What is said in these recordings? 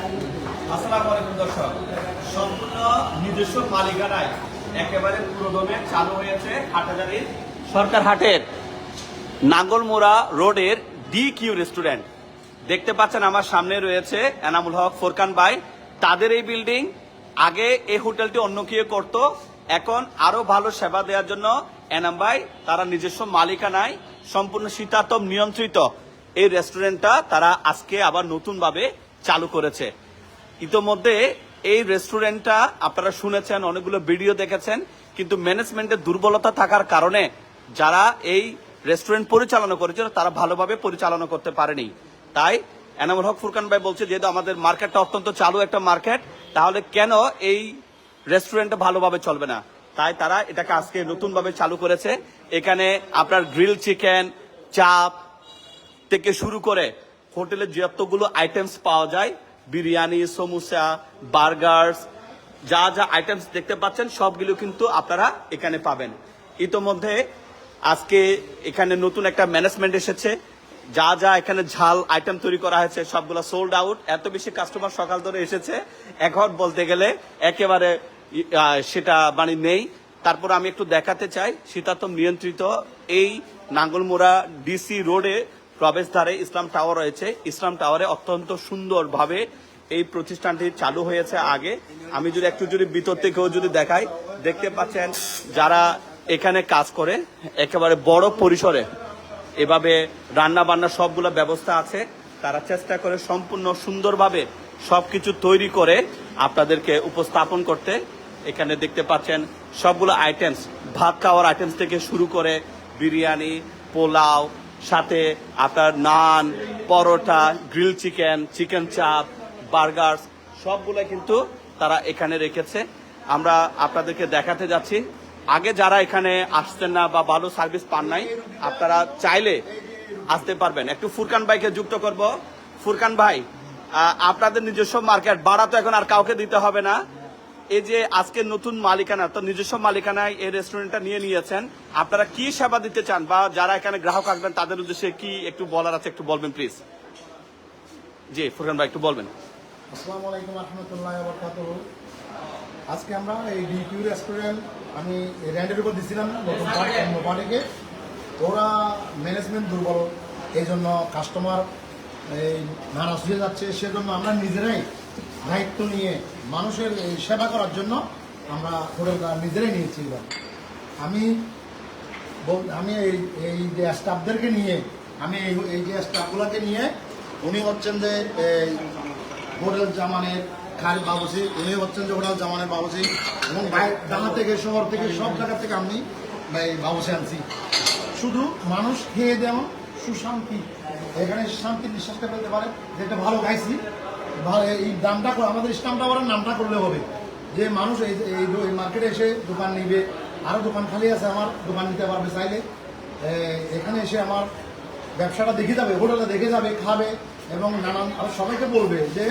আসসালামু আলাইকুম দর্শক। সম্পূর্ণ নিজস্ব মালিকানায় একেবারে পুরোদমে চালু হয়েছে হাটহাজারির সরকার হাটের নাঙ্গলমোড়া রোডের ডি কিউ রেস্টুরেন্ট দেখতে পাচ্ছেন আমার সামনে রয়েছে এনামুল হক, ফোরকান ভাই। তাদের এই বিল্ডিং আগে এই হোটেলটি অন্য কেউ করত। এখন আরও ভালো সেবা দেওয়ার জন্য এনাম ভাই তারা নিজস্ব মালিকানায় সম্পূর্ণ শীতাতপ নিয়ন্ত্রিত এই রেস্টুরেন্টটা তারা আজকে আবার নতুনভাবে চালু করেছে। ইতোমধ্যে এই রেস্টুরেন্টটা আপনারা শুনেছেন, অনেকগুলো ভিডিও দেখেছেন, কিন্তু ম্যানেজমেন্টের দুর্বলতা থাকার কারণে যারা এই রেস্টুরেন্ট পরিচালনা করেছিল, তারা ভালোভাবে পরিচালনা করতে পারেনি। তাই এনামুল হক ফুরকান ভাই বলছে, যেহেতু আমাদের মার্কেটটা অত্যন্ত চালু একটা মার্কেট, তাহলে কেন এই রেস্টুরেন্টটা ভালোভাবে চলবে না? তাই তারা এটাকে আজকে নতুনভাবে চালু করেছে। এখানে আপনার গ্রিল চিকেন, চাপ থেকে শুরু করে হোটেলে যতগুলো আইটেমস পাওয়া যায়। বিরিয়ানি, সমোসা, বার্গার্স, যা যা আইটেমস দেখতে পাচ্ছেন, সবগুলো কিন্তু আপনারা এখানে পাবেন। ইতোমধ্যে আজকে এখানে নতুন একটা ম্যানেজমেন্ট এসেছে। যা যা এখানে ঝাল আইটেম তৈরি করা হয়েছে, সবগুলো সোল্ড আউট এত বেশি কাস্টমার সকাল ধরে এসেছে। এখন বলতে গেলে একেবারে সেটা মানে নেই। তারপর আমি একটু দেখাতে চাই শীতাতম নিয়ন্ত্রিত এই নাঙ্গলমোড়া ডিসি রোডে প্রবেশদ্বারে ইসলাম টাওয়ার রয়েছে। ইসলাম টাওয়ারে অত্যন্ত সুন্দরভাবে এই প্রতিষ্ঠানটি চালু হয়েছে আগে। আমি যদি একটু যদি ভিতর থেকেও যদি দেখাই, দেখতে পাচ্ছেন যারা এখানে কাজ করে, একেবারে বড় পরিসরে এভাবে রান্না বান্না সবগুলো ব্যবস্থা আছে। তারা চেষ্টা করে সম্পূর্ণ সুন্দরভাবে সবকিছু তৈরি করে আপনাদেরকে উপস্থাপন করতে। এখানে দেখতে পাচ্ছেন সবগুলো আইটেমস ভাত খাওয়ার আইটেমস থেকে শুরু করে বিরিয়ানি, পোলাও সাথে আপনার naan, paratha grill chicken chicken chaap burgers সবগুলো কিন্তু তারা এখানে রেখেছে। আমরা আপনাদেরকে দেখাতে যাচ্ছি। আগে যারা এখানে আসতেন না বা ভালো সার্ভিস পান নাই, আপনারা চাইলে আসতে পারবেন। একটু ফুরকান ভাইকে যুক্ত করব। ফুরকান ভাই আপনাদের নিজস্ব মার্কেট বাড়া তো এখন আর কাউকে দিতে হবে না। এই যে আজকে নতুন মালিকানা তো নিজস্ব মালিকানায় এই রেস্টুরেন্টটা নিয়ে নিয়েছেন আপনারা কি সেবা দিতে চান বা যারা এখানে গ্রাহক আসবেন তাদের উদ্দেশ্যে কি একটু বলার আছে একটু বলবেন প্লিজ জি ফুরকান ভাই একটু বলবেন। আসসালামু আলাইকুম রহমতুল্লাহ আজকে আমরা এই ডিকিউ রেস্টুরেন্ট আমি র্যান্ডের উপর দিছিলাম নতুন পার্ক মোবাইলকে ওরা ম্যানেজমেন্ট দুর্বল এই জন্য কাস্টমার এই নারাজ হয়ে যাচ্ছে সেজন্য আমরা নিজেরাই দায়িত্ব নিয়ে মানুষের সেবা করার জন্য আমরা হোটেলটা নিজেরাই নিয়েছি। আমি আমি এই এই যে স্টাফদেরকে নিয়ে, আমি এই এই যে স্টাফগুলোকে নিয়ে, উনি হচ্ছেন যে, এই হোটেল জামানের খাল বাবুসি, উনি হচ্ছেন যে হোটেল জামানের বাবুসি, এবং ঢাকা থেকে, শহর থেকে, সব জায়গা থেকে আমি এই বাবুসি আনছি শুধু মানুষ খেয়ে যেমন সুশান্তি, এখানে শান্তি নিঃশ্বাসটা ফেলতে পারে, যেটা ভালো গাইছি এই দামটা করে- আমাদের ইসলাম টাওয়ারের নামটা করলে হবে। যে মানুষ এই এই মার্কেটে এসে দোকান নিবে আরও দোকান খালি আছে আমার দোকান নিতে পারবে চাইলে। এখানে এসে আমার ব্যবসাটা দেখে যাবে হোটেলটা দেখে যাবে খাবে এবং নানান আর সবাইকে বলবে যে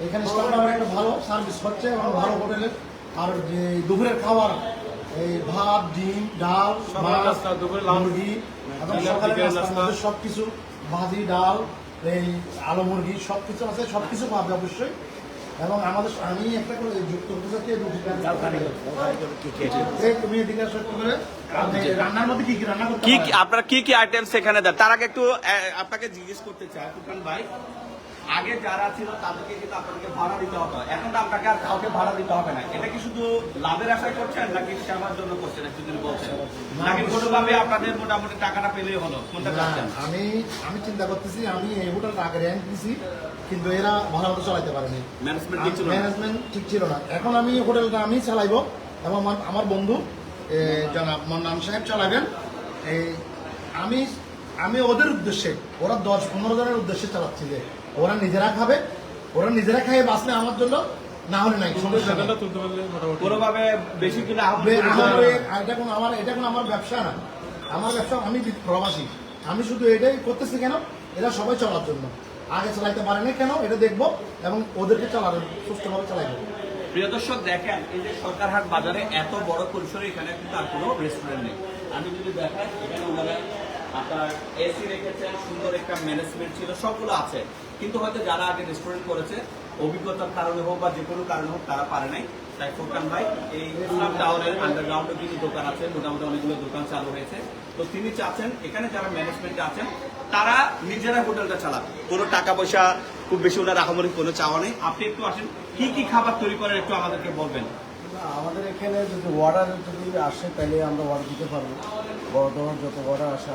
এখানে ইসলাম টাওয়ারে একটা ভালো সার্ভিস হচ্ছে এবং ভালো হোটেলের। আর যে দুপুরের খাবার এই ভাত ডিম ডাল মুরগি এবং সকালের নাস্তার সবকিছু ভাজি ডাল এই আলু মুরগি সব কিছু আছে সব কিছু পাবে অবশ্যই। এবং আমাদের আমি একটা করে যুক্ত করতে চাচ্ছি তুমি এদিকে করে। রান্নার মধ্যে কি কি রান্না করতে কি? কি- আপনারা কি কি আইটেমস এখানে দেন? তার আগে একটু আপনাকে জিজ্ঞেস করতে চাই ভাই। আগে যারা ছিল তাদেরকে কিন্তু আপনাদেরকে ভাড়া দিতে হতো এখন তো আপনাকে আর কাউকে ভাড়া দিতে হবে না। এটা কি শুধু লাভের আশায় করছেন নাকি সেবার জন্য করছেন? একটু যদি বলছেন নাকি কোনোভাবে আপনাদের মোটামুটি টাকাটা পেলেই হলো? কোনটা চাচ্ছেন? আমি আমি চিন্তা করতেছি আমি এই হোটেলটা আগে র্যাঙ্ক দিছি কিন্তু এরা ভালো মতো চালাতে পারেনি। ম্যানেজমেন্ট ঠিক ছিল না? ম্যানেজমেন্ট ঠিক ছিল না। এখন আমি হোটেলটা আমি চালাইবো এবং আমার আমার বন্ধু জনাব মন্নান সাহেব চালাবেন। এই আমি আমি ওদের উদ্দেশ্যে ওরা দশ পনেরো জনের উদ্দেশ্যে চালাচ্ছি যে ওরা নিজেরা খাবে ওরা নিজেরা খাইয়ে বাঁচলে আমার জন্য না হলে নাই সমস্যা কোনোভাবে বেশি কিনা এটা কোনো আমার এটা কোনো আমার ব্যবসা না। আমার ব্যবসা আমি প্রবাসী। আমি শুধু এটাই করতেছি কেন? এরা সবাই চলার জন্য। আগে চালাইতে পারে না কেন? এটা দেখব এবং ওদেরকে চালানো সুস্থভাবে চালাইবো। প্রিয় দর্শক দেখেন এই যে সরকারহাট বাজারে এত বড় পরিসরে এখানে কিন্তু আর কোনো রেস্টুরেন্ট নেই। আমি যদি দেখাই এখানে ওনারা আপনার এসি রেখেছেন সুন্দর একটা ম্যানেজমেন্ট ছিল সবগুলো আছে। কিন্তু হয়তো যারা আগে রেস্টুরেন্ট করেছে, অভিজ্ঞতার কারণে হোক বা যে কোনো কারণে হোক, তারা পারে নাই। তাই ফুরকান ভাই, এই ইসলাম টাওয়ারের আন্ডারগ্রাউন্ডে কিন্তু দোকান আছে, মোটামুটি অনেকগুলো দোকান চালু হয়েছে। তো তিনি চাচ্ছেন, এখানে যারা ম্যানেজমেন্টে আছেন, তারা নিজেরা হোটেলটা চালাবে। কোনো টাকা পয়সা খুব বেশি ওনার আহামরি কোনো চাওয়া নেই। আপনি একটু আসেন, কি কি খাবার তৈরি করেন একটু আমাদেরকে বলবেন? আমাদের এখানে যদি অর্ডার যদি আসে, তাহলে আমরা অর্ডার দিতে পারব। বড় যত আসে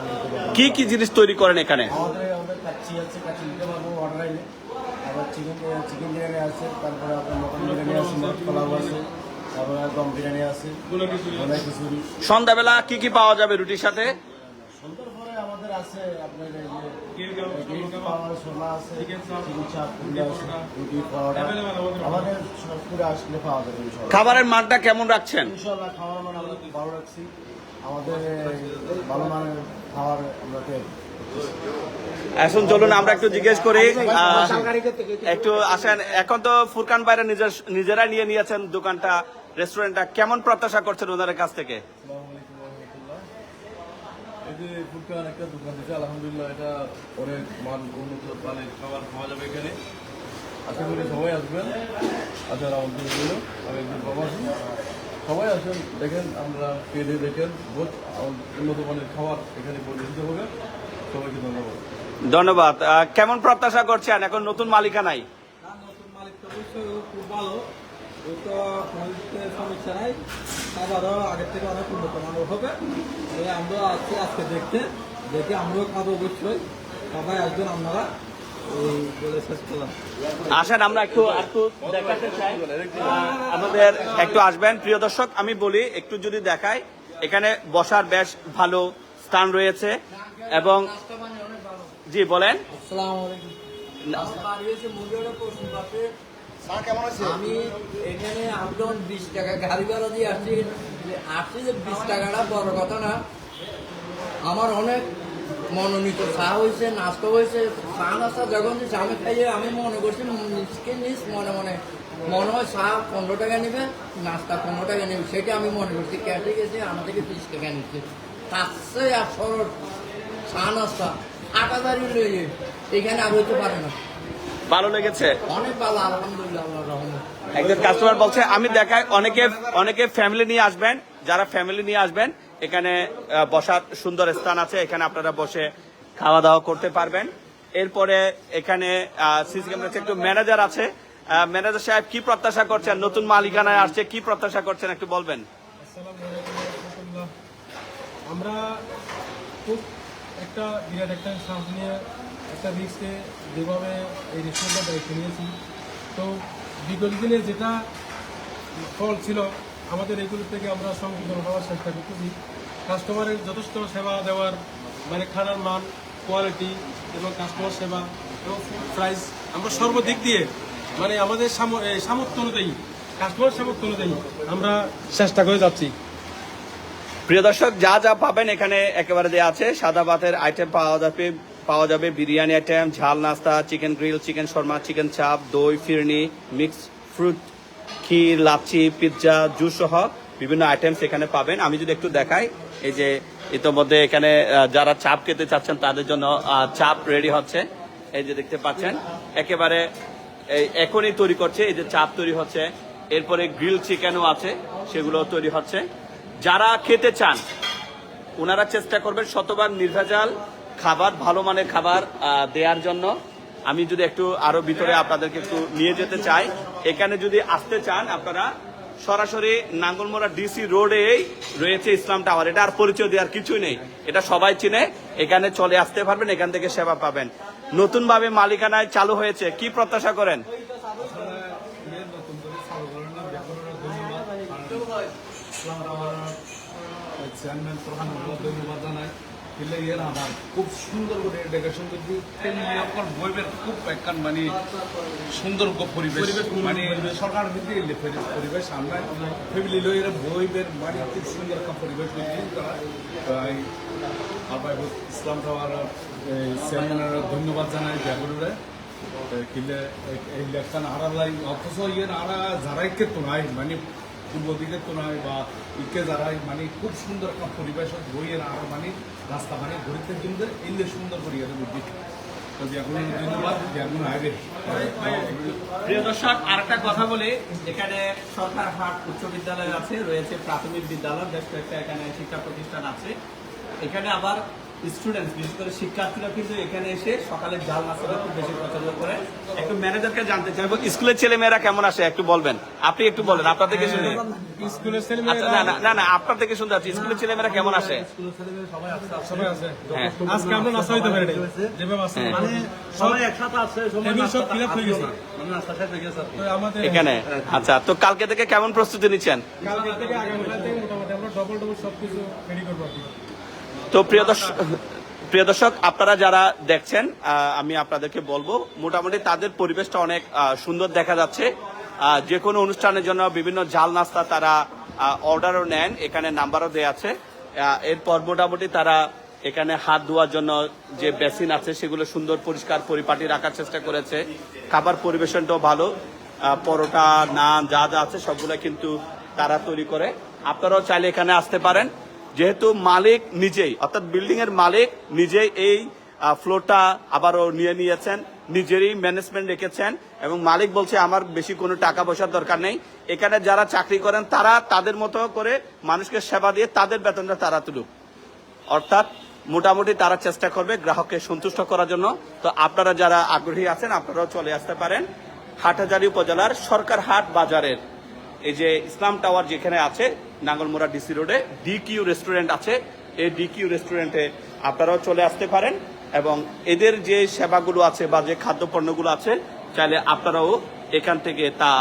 কি কি জিনিস তৈরি করেন এখানে? আমাদের আমাদের কাচ্চি আছে কাচ্চি দিতে পারব অর্ডার আইলে আবার চিকেন চিকেন বিরিয়ানি আছে তারপরে আপনার মটন বিরিয়ানি আছে মট পোলাও আছে তারপরে দম বিরিয়ানি আছে খিচুড়ি। সন্ধ্যাবেলা কি কি পাওয়া যাবে রুটির সাথে? সন্ধ্যার পরে আমাদের আছে আপনার এই যে গ্রিল পাওয়া শোনা আছে চিকেন চাপ রুটি পাওয়াটা আমাদের সব আসলে পাওয়া যাবে খাবারের মানটা কেমন রাখছেন? ইনশাল্লাহ খাওয়ার মান আমরা ভালো রাখছি। আমাদের ভালো মানের খাবার আমরা পেয়ে এখন চলুন আমরা একটু জিজ্ঞেস করি একটু আসেন এখন তো ফুরকান বাইরে নিজের নিজেরা নিয়ে নিয়েছেন দোকানটা রেস্টুরেন্টটা কেমন প্রত্যাশা করছেন ওনাদের কাছ থেকে? এই একটা দোকান দিচ্ছে আলহামদুলিল্লাহ এটা অনেক মান উন্নত মানের খাবার খাওয়া যাবে এখানে। আশা করি সবাই আসবেন। আচ্ছা আমাদের আমি একজন প্রবাসী। সবাই আসেন দেখেন আমরা পেয়ে দেখেন বহুত উন্নত মানের খাবার এখানে পরিবেশিত হবে। সবাইকে ধন্যবাদ। ধন্যবাদ। কেমন প্রত্যাশা করছেন? এখন নতুন মালিকানাই না, নতুন মালিক তো অবশ্যই ও খুব ভালো। ও তো মালিককে সমস্যা নাই। আগের থেকে অনেক উন্নত মানের হবে। আমরা আজকে দেখতে। দেখে আমরাও খাব অবশ্যই। সবাই আসবেন আপনারা। আসেন, আমরা একটু একটু দেখাতে চাই। আমাদের একটু আসবেন। প্রিয় দর্শক, আমি বলি, একটু যদি দেখাই, এখানে বসার বেশ ভালো স্থান রয়েছে এবং জি, বলেন। আমি এখানে আমি বিশ টাকা, গাড়ি আসছি। আসছি যে বিশ টাকাটা বড় কথা না। আমার অনেক মনোনীত চা হয়েছে নাস্তা হয়েছে চা নাস্তা যখন আমি খাইয়ে আমি মনে করছি নিজকে নিজ মনে মনে মনে হয় চা পনেরো টাকা নেবে নাস্তা পনেরো টাকা নেবে সেটা আমি মনে করছি ক্যাশে গেছে আমার থেকে বিশ টাকা নিচ্ছে। তার চেয়ে আর সরল চা নাস্তা আট হাজারই লইয়ে এখানে আর হইতে পারে না। ভালো লেগেছে? অনেক ভালো আলহামদুলিল্লাহ আল্লাহ রহমান একজন কাস্টমার বলছে আমি দেখাই অনেকে অনেকে ফ্যামিলি নিয়ে আসবেন যারা ফ্যামিলি নিয়ে আসবেন এখানে বসার সুন্দর স্থান আছে, এখানে আপনারা বসে খাওয়া দাওয়া করতে পারবেন। এরপরে এখানে সিসি ক্যামেরা একটু ম্যানেজার আছে। ম্যানেজার সাহেব কি প্রত্যাশা করছেন? নতুন মালিকানায় আসছে, কি প্রত্যাশা করছেন একটু বলবেন? আমরা খুব একটা বিরাট একটা শ্বাস নিয়ে একটা রিক্সে যেভাবে এই রেস্টুরেন্টের দায়িত্ব নিয়েছি। তো বিগত দিনে যেটা ফল ছিল আমাদের এগুলো থেকে আমরা সংশোধন হওয়ার চেষ্টা করতেছি। কাস্টমারের যথেষ্ট সেবা দেওয়ার মানে খানার মান কোয়ালিটি এবং কাস্টমার সেবা এবং প্রাইস আমরা সর্বদিক দিয়ে মানে আমাদের সামর্থ্য অনুযায়ী কাস্টমার সামর্থ্য অনুযায়ী আমরা চেষ্টা করে যাচ্ছি। প্রিয় দর্শক, যা যা পাবেন এখানে একেবারে দেওয়া আছে। সাদা ভাতের আইটেম পাওয়া যাবে পাওয়া যাবে বিরিয়ানি আইটেম ঝাল, নাস্তা chicken grill chicken shawarma chicken chaap দই, phirni mix fruit kheer, lassi, pizza, juice সহ বিভিন্ন আইটেমস এখানে পাবেন। আমি যদি একটু দেখাই, এই যে ইতোমধ্যে এখানে যারা চাপ খেতে চাচ্ছেন, তাদের জন্য চাপ রেডি হচ্ছে। এই যে দেখতে পাচ্ছেন, একেবারে এখনই তৈরি করছে, এই যে চাপ তৈরি হচ্ছে। এরপরে গ্রিল চিকেনও আছে সেগুলো তৈরি হচ্ছে। যারা খেতে চান ওনারা চেষ্টা করবেন শতবার নির্ভেজাল খাবার, ভালো মানের খাবার দেওয়ার জন্য। আমি যদি একটু আরও ভিতরে আপনাদেরকে একটু নিয়ে যেতে চাই, এখানে যদি আসতে চান আপনারা, সরাসরি নাঙ্গলমোড়া ডিসি রোডেই রয়েছে ইসলাম টাওয়ার। এটা আর পরিচয় দেওয়ার কিছুই নেই। এটা সবাই চিনে। এখানে চলে আসতে পারবেন, এখান থেকে সেবা পাবেন। নতুন ভাবে মালিকানায় চালু হয়েছে। কি প্রত্যাশা করেন? ধন্যবাদ খুব সুন্দর করে ডেকোরেশন করছি আপনার বইবের খুব একখান মানে সুন্দর পরিবেশ মানে সরকার পরিবেশ আমরা ফ্যামিলি লই এরা বইবের মানে খুব সুন্দর একটা পরিবেশ করছি তারা তাই আবার ইসলাম টাওয়ার চেয়ারম্যানের ধন্যবাদ জানাই ব্যাপারে কিলে এই লেখান অথচ ইয়ের আড়া যারাই তো নাই মানে পূর্ব দিকে তো নয় বা ইকে যারাই মানে খুব সুন্দর একটা পরিবেশ বইয়ের আর মানে রাস্তা মানে ঘুরিতে কিন্তু এলে সুন্দর করিয়া আগে। প্রিয় দর্শক কথা বলি। এখানে সরকার হাট উচ্চ বিদ্যালয় আছে, রয়েছে প্রাথমিক বিদ্যালয়, বেশ কয়েকটা এখানে শিক্ষা প্রতিষ্ঠান আছে। এখানে আবার স্টুডেন্ট বিশেষ করে শিক্ষার্থীরা কিন্তু এখানে এসে সকালে জাল নাস্তাটা খুব বেশি পছন্দ করে। একটু ম্যানেজারকে জানতে চাইব স্কুলের ছেলেমেয়েরা কেমন আসে একটু বলবেন। আপনি একটু বলেন আপনার থেকে শুনে স্কুলের ছেলে আচ্ছা না না না না আপনার থেকে শুনতে পাচ্ছি স্কুলের ছেলেমেয়েরা কেমন আসে সবাই আছে আজকে আমরা নাস্তা হইতে পারি যেভাবে আসছে হ্যাঁ। মানে সবাই একসাথে আছে টেবিল সব ফিল আপ হয়ে গেছে। এখানে? আচ্ছা তো কালকে থেকে কেমন প্রস্তুতি নিচ্ছেন? কালকে থেকে আগামীকাল থেকে মোটামুটি আমরা ডবল ডবল সবকিছু রেডি করব তো প্রিয় দর্শক প্রিয় দর্শক, আপনারা যারা দেখছেন আমি আপনাদেরকে বলব, মোটামুটি তাদের পরিবেশটা অনেক সুন্দর দেখা যাচ্ছে। যে কোনো অনুষ্ঠানের জন্য বিভিন্ন জাল নাস্তা তারা অর্ডারও নেন, এখানে নাম্বারও দেওয়া আছে। এরপর মোটামুটি তারা এখানে হাত ধোয়ার জন্য যে বেসিন আছে, সেগুলো সুন্দর পরিষ্কার পরিপাটি রাখার চেষ্টা করেছে। খাবার পরিবেশনটাও ভালো। পরোটা, নান, যা যা আছে, সবগুলো কিন্তু তারা তৈরি করে। আপনারাও চাইলে এখানে আসতে পারেন। যেহেতু মালিক নিজেই, অর্থাৎ বিল্ডিং এর মালিক নিজেই এই ফ্লোরটা আবারও নিয়ে নিয়েছেন, নিজেরই ম্যানেজমেন্ট রেখেছেন এবং মালিক বলছে, আমার বেশি কোনো টাকা পয়সার দরকার নেই। এখানে যারা চাকরি করেন, তারা তাদের মতো করে মানুষকে সেবা দিয়ে তাদের বেতনটা তারা তুলুক। অর্থাৎ মোটামুটি তারা চেষ্টা করবে গ্রাহককে সন্তুষ্ট করার জন্য। তো আপনারা যারা আগ্রহী আছেন, আপনারাও চলে আসতে পারেন হাটহাজারী উপজেলার সরকার হাট বাজারের। এই যে ইসলাম টাওয়ার যেখানে আছে নাঙ্গলমোড়া ডিসি রোডে ডিকিউ রেস্টুরেন্ট আছে। এই ডিকিউ রেস্টুরেন্টে আপনারাও চলে আসতে পারেন এবং এদের যে সেবাগুলো আছে বা যে খাদ্যপণ্যগুলো আছে, চাইলে আপনারাও এখান থেকে তা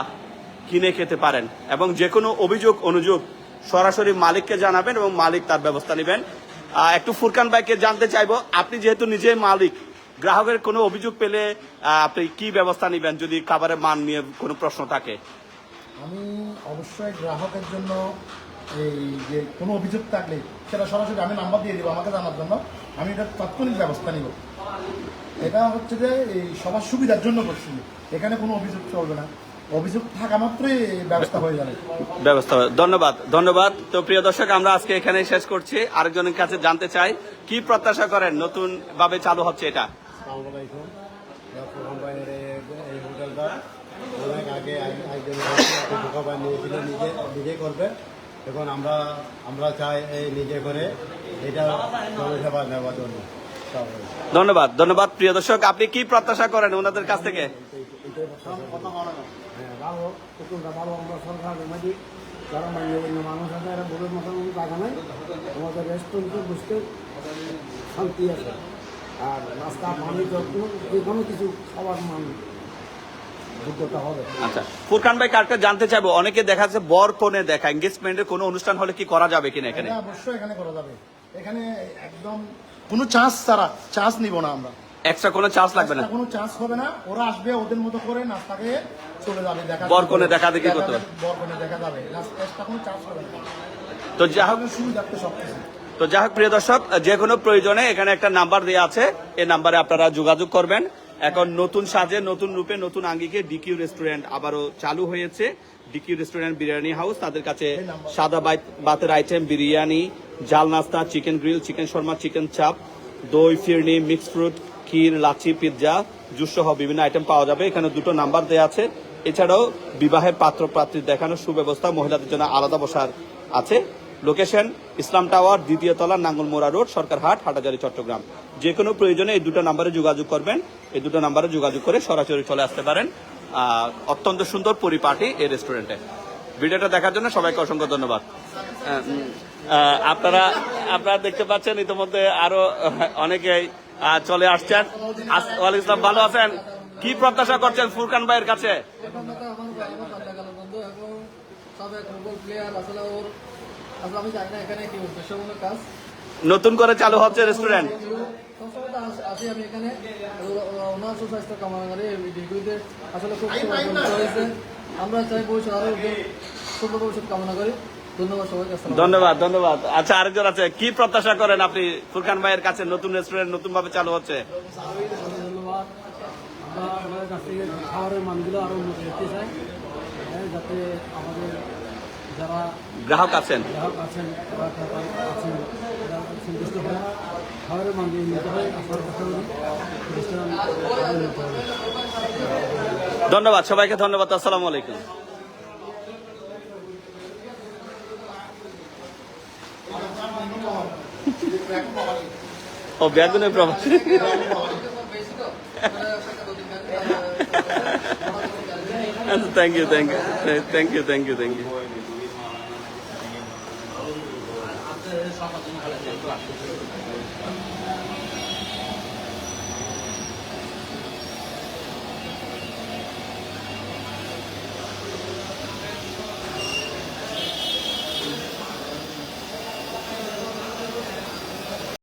কিনে খেতে পারেন এবং যে কোনো অভিযোগ, অনুযোগ সরাসরি মালিককে জানাবেন এবং মালিক তার ব্যবস্থা নেবেন। একটু ফুরকান ভাইকে জানতে চাইব, আপনি যেহেতু নিজে মালিক, গ্রাহকের কোনো অভিযোগ পেলে আপনি কি ব্যবস্থা নেবেন যদি খাবারের মান নিয়ে কোনো প্রশ্ন থাকে? আমি অবশ্যই গ্রাহকের জন্য এই যে কোনো অভিযোগ থাকলে সেটা সরাসরি আমি নাম্বার দিয়ে দিব আমাকে জানার জন্য। আমি এটা তাৎক্ষণিক ব্যবস্থা নিব। এটা হচ্ছে যে এই সবার সুবিধার জন্য করছি। এখানে কোনো অভিযোগ চলবে না। অভিযোগ থাকা মাত্রই ব্যবস্থা হয়ে যাবে। ব্যবস্থা ধন্যবাদ ধন্যবাদ। তো প্রিয় দর্শক আমরা আজকে এখানে শেষ করছি। আরেকজনের কাছে জানতে চাই কি প্রত্যাশা করেন? নতুন ভাবে চালু হচ্ছে এটা? এই- হোটেলটা। অনেক আগে নিজে নিজে করবে এখন আমরা আমরা চাই এই নিজে করে এটা জনসেবা নেওয়ার জন্য। ধন্যবাদ ধন্যবাদ প্রিয় দর্শক। আপনি কি প্রত্যাশা করেন ওনাদের কাছ থেকে? হ্যাঁ ভালো পুকুরটা ভালো আমরা যারা মানে মানুষ আছে এরা নাই। আমাদের রেস্টুরেন্টে বসতে শান্তি আছে। আর রাস্তা পানি যত্ন যে কোনো কিছু খাবার মান। হবে। আচ্ছা ফুরকান ভাই কার্ডটা জানতে চাইব? অনেকে দেখা যাচ্ছে বর কোণে দেখা এঙ্গেজমেন্টের কোনো অনুষ্ঠান হলে কি করা যাবে কিনা এখানে? অবশ্যই এখানে করা যাবে। এখানে একদম কোনো চান্স ছাড়া চান্স নিব না আমরা। এক্সট্রা কোনো চার্জ লাগবে না? কোনো চান্স হবে না। ওরা আসবে ওদের মতো করে নাস্তা খেয়ে চলে যাবে দেখা বরকনে দেখাদেখি করতে হবে। বরকনে দেখা যাবে এক্সট্রা কোনো চান্স হবে না। তো যা হোক সব কিছু তো যাই হোক প্রিয় দর্শক যে কোনো প্রয়োজনে এখানে একটা নাম্বার দেওয়া আছে। এই নাম্বারে আপনারা যোগাযোগ করবেন। এখন নতুন সাজে, নতুন রূপে, নতুন আঙ্গিকে ডিকিউ রেস্টুরেন্ট আবারও চালু হয়েছে। ডিকিউ রেস্টুরেন্ট বিরিয়ানি হাউস, তাদের কাছে সাদা বাতের আইটেম বিরিয়ানি, জাল নাস্তা, chicken grill, chicken shawarma, chicken chaap, দই, phirni mix fruit kheer lassi pizza, juice সহ বিভিন্ন আইটেম পাওয়া যাবে। এখানে দুটো নাম্বার দেওয়া আছে। এছাড়াও বিবাহের পাত্র পাত্রী দেখানোর সুব্যবস্থা মহিলাদের জন্য আলাদা বসার আছে। লোকেশন ইসলাম টাওয়ার দ্বিতীয় তলা নাঙ্গলমোড়া রোড, সরকারহাট হাটাজারি চট্টগ্রাম। যে কোনো প্রয়োজনে এই দুটো নাম্বারে যোগাযোগ করবেন। এই দুটো নাম্বারে যোগাযোগ করে সরাসরি চলে আসতে পারেন। অত্যন্ত সুন্দর পরিপাটি এই রেস্টুরেন্টে। ভিডিওটা দেখার জন্য সবাইকে অসংখ্য ধন্যবাদ। আপনারা আপনারা দেখতে পাচ্ছেন ইতিমধ্যে আরও অনেকেই চলে আসছেন। আস- ইসলাম, ভালো আছেন? কি প্রত্যাশা করছেন ফুরকান ভাইয়ের কাছে? আমি জানি না এখানে কি উদ্দেশ্যমূলক কাজ। নতুন করে চালু হচ্ছে রেস্টুরেন্ট আসি আমি এখানে। ওনার সুস্বাস্থ্য কামনা করে এই ডিগ্রিতে আসলে খুব হয়েছে। আমরা চাই ভবিষ্যৎ ভবিষ্যৎ কামনা করি। ধন্যবাদ ধন্যবাদ ধন্যবাদ। আচ্ছা আরেকজন আছে কি প্রত্যাশা করেন আপনি ফুরকান ভাইয়ের কাছে? নতুন রেস্টুরেন্ট নতুন ভাবে চালু হচ্ছে? ধন্যবাদ। আমরা আমাদের কাছ থেকে খাবারের মানগুলো আরও উন্নত করতে চাই হ্যাঁ, যাতে আমাদের যারা গ্রাহক আছেন। গ্রাহক আছেন তারা তারা আছেন তারা সন্তুষ্ট হয়ে খাবারের মান উন্নত হয় আসার কথা বলি প্রতিষ্ঠান আরও উন্নত হবে। ধন্যবাদ সবাইকে ধন্যবাদ আসসালামু আলাইকুম। ও বেগুনের প্রভাব thank you thank you thank you thank you thank you 双方今天开了几？